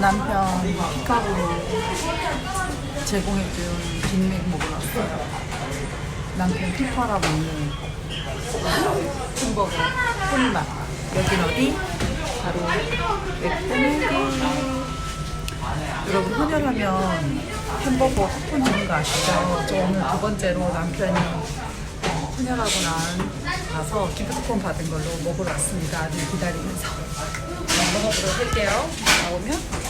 남편 피카로 제공해준 빅맥 먹으러 왔어요. 남편 피파라 먹는 햄버거 꿀맛. 여긴 어디? 바로 맥도날드. 여러분 헌혈하면 햄버거 쿠폰 주는 거 아시죠? 저 오늘 두 번째로 남편이 어, 헌혈하고 난 나서 기프 쿠폰 받은 걸로 먹으러 왔습니다. 아들 기다리면서 먹어보도록 할게요. 나오면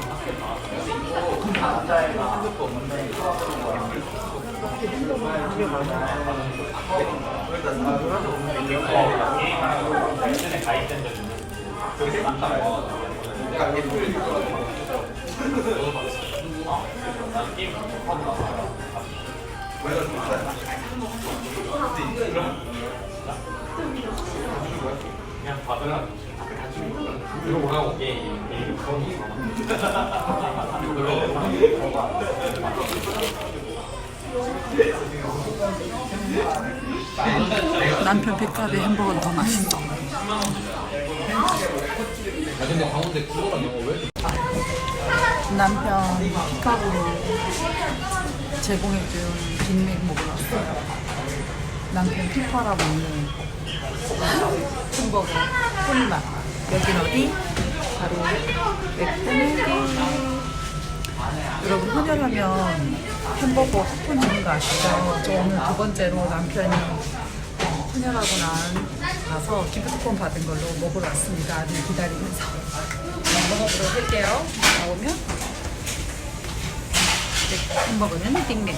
빅맥. 그냥 받으라. 이거 뭐라고? 예, 예. 남편 백합의 햄버거는 더 맛있어. 아 근데 가운데 그거랑 영어 왜 이렇게 남편 피카로 제공해준 빅맥 먹으러 왔어요. 남편 피파라 먹는 햄버거 꿀맛. 여긴 어디? 바로 맥도날드. 여러분 헌혈하면 햄버거 쿠폰 주는 거 아시죠? 저 오늘 두 번째로 남편이 어, 헌혈하고 난 나서 기프 쿠폰 받은 걸로 먹으러 왔습니다. 아들 기다리면서 먹어보도록 할게요. 나오면 네, 햄버거는 빅맥.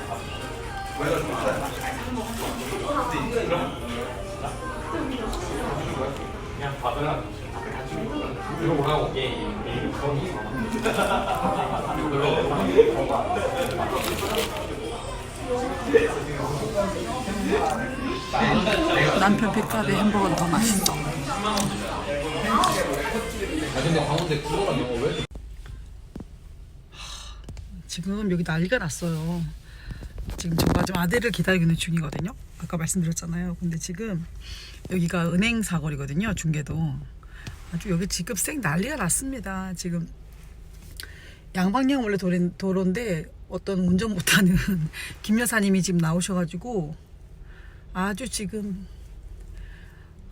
이거 뭐라고? 예, 예. 예. 남편 백합의 햄버거는 더 맛있어. 아 지금 여기 난리가 났어요. 지금 제가 지금 아들을 기다리고 있는 중이거든요. 아까 말씀드렸잖아요. 근데 지금 여기가 은행 사거리거든요. 중계도 아주 여기 지금 쌩 난리가 났습니다. 지금 양방향 원래 도로, 도로 인데 어떤 운전 못하는 김 여사님이 지금 나오셔가지고 아주 지금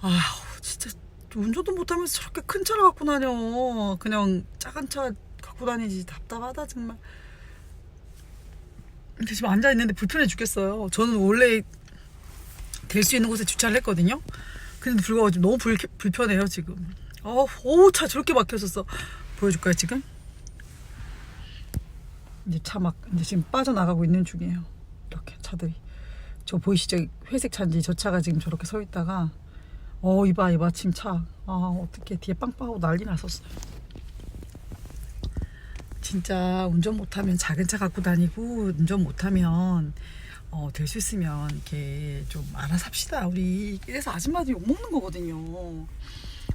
아 진짜 운전도 못하면서 저렇게 큰 차를 갖고 다녀. 그냥 작은 차 갖고 다니지 답답하다 정말. 근데 지금 앉아 있는데 불편해 죽겠어요. 저는 원래 될 수 있는 곳에 주차를 했거든요. 근데 불구하고 지금 너무 불, 불편해요 지금. 어우 차 저렇게 막혔었어. 보여줄까요 지금? 이제 차 막 이제 지금 빠져나가고 있는 중이에요. 이렇게 차들이. 저 보이시죠? 회색 차인지 저 차가 지금 저렇게 서 있다가 어 이봐 이봐 지금 차. 아 어떻게 뒤에 빵빵하고 난리 났었어요. 진짜 운전 못하면 작은 차 갖고 다니고 운전 못하면 어, 될 수 있으면 이렇게 좀 알아서 합시다. 우리 이래서 아줌마들이 욕 먹는 거거든요.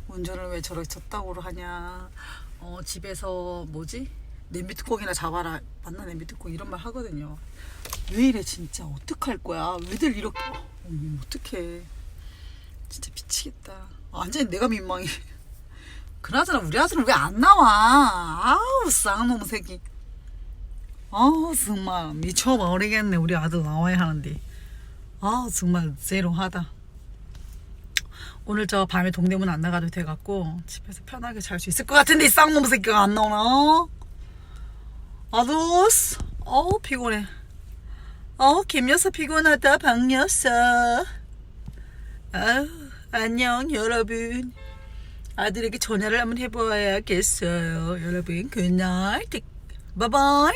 운전을 왜 저렇게 저따구로 하냐. 어, 집에서 뭐지? 냄비 뚜껑이나 잡아라. 만나 냄비 뚜껑 이런 말 하거든요. 왜 이래 진짜 어떡할 거야? 왜들 이렇게 어, 어떡해. 진짜 미치겠다. 아, 완전히 내가 민망해. 그나저나 우리 아들은 왜 안 나와? 아우 쌍놈 새끼. 아우 정말 미쳐버리겠네 우리 아들 나와야 하는데. 아우 정말 제로하다. 오늘 저 밤에 동대문 안 나가도 돼갖고 집에서 편하게 잘 수 있을 것 같은데 이 쌍놈 새끼가 안 나오나? 아도스 어우 피곤해. 어 김여사 피곤하다 박여사. 아유 안녕 여러분. 아들에게 전화를 한번 해봐야겠어요. 여러분, 굿나잇. 바이바이.